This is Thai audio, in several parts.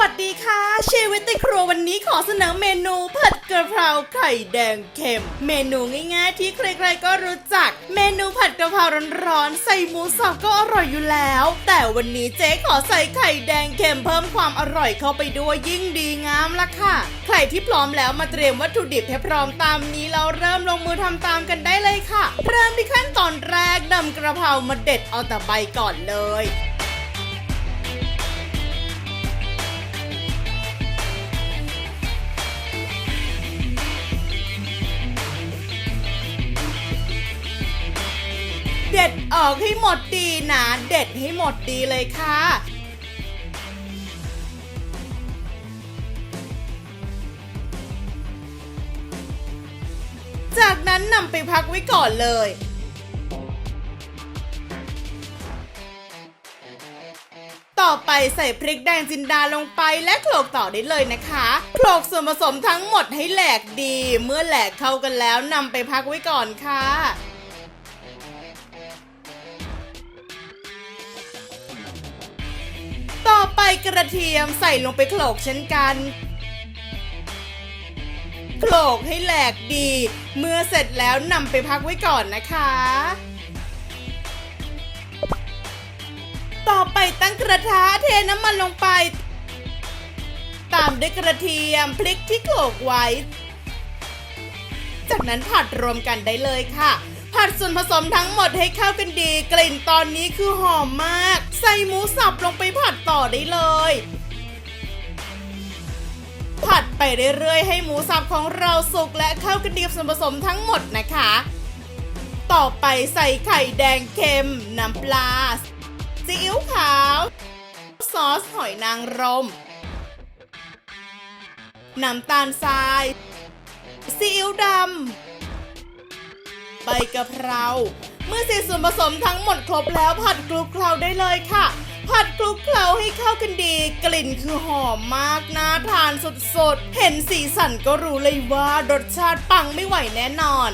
วัสดีค่ะชีวิตในครัววันนี้ขอเสนอเมนูผัดกระเพราไข่แดงเค็ม เมนูง่ายๆ ที่ใครๆก็รู้จัก เมนูผัดกระเพราร้อนๆใส่หมูสับก็อร่อยอยู่แล้ว แต่วันนี้เจ๊ขอใส่ไข่แดงเค็มเพิ่มความอร่อยเข้าไปด้วยยิ่งดีงามละค่ะ ใครที่พร้อมแล้วมาเตรียมวัตถุดิบให้พร้อมตามนี้แล้วเริ่มลงมือทำตามกันได้เลยค่ะ เริ่มที่ขั้นตอนแรกนำกระเพรามาเด็ดเอาแต่ใบก่อนเลย เด็ดออกให้หมดดีนะ เด็ดให้หมดดีเลยค่ะจากนั้นนำไปพักไว้ก่อนเลย ต่อไปใส่พริกแดงจินดาลงไปและโขลกต่อได้เลยนะคะ โขลกส่วนผสมทั้งหมดให้แหลกดี เมื่อแหลกเข้ากันแล้วนำไปพักไว้ก่อนค่ะ กระเทียมใส่ลงไปโขลกเช่นกันโขลกให้แหลกดี เมื่อเสร็จแล้วนำไปพักไว้ก่อนนะคะ ต่อไปตั้งกระทะเทน้ำมันลงไป ตามด้วยกระเทียมพริกที่โขลกไว้ จากนั้นผัดรวมกันได้เลยค่ะ ผัดส่วนผสมทั้งหมดให้เข้ากันดี กลิ่นตอนนี้คือหอมมาก ใส่หมูสับลงไปผัด ได้เลย ผัดไปเรื่อยๆ ให้หมูสับของเราสุกและเข้ากันดีกับส่วนผสมทั้งหมดนะคะ ต่อไปใส่ไข่แดงเค็ม น้ำปลาซีอิ๊วขาว ซอสหอยนางรม น้ำตาลทรายซีอิ๊วดำใบกะเพรา เมื่อใส่ส่วนผสมทั้งหมดครบแล้วผัดคลุกเคล้าได้เลยค่ะ ผัดคลุกเคล้าให้เข้ากันดี กลิ่นคือหอมมากน่าทานสดๆ เห็นสีสันก็รู้เลยว่ารสชาติปังไม่ไหวแน่นอน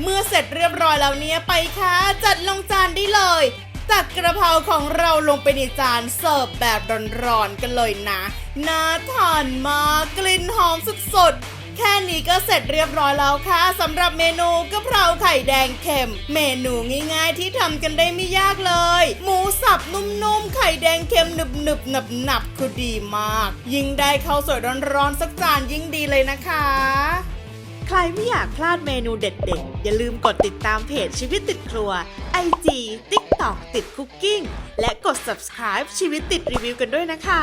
เมื่อเสร็จเรียบร้อยแล้วเนี่ยไปค่ะ จัดลงจานได้เลยตักกระเพราของเราลงไปในจานเสิร์ฟแบบร้อนๆกันเลยนะ น่าทานมากกลิ่นหอมสดๆ แค่นี้ก็เสร็จเรียบร้อยแล้วค่ะสำหรับเมนูกะเพราไข่แดงเค็ม เมนูง่ายๆที่ทำกันได้ไม่ยากเลย หมูสับนุ่มๆไข่แดงเค็มหนึบๆหนับๆคือดีมาก ยิ่งได้ข้าวสวยร้อนๆสักจานยิ่งดีเลยนะคะ ใครไม่อยากพลาดเมนูเด็ดๆ อย่าลืมกดติดตามเพจชีวิตติดครัว IG TikTok ติดคุกกิ้งและกด subscribe ชีวิตติดรีวิวกันด้วยนะคะ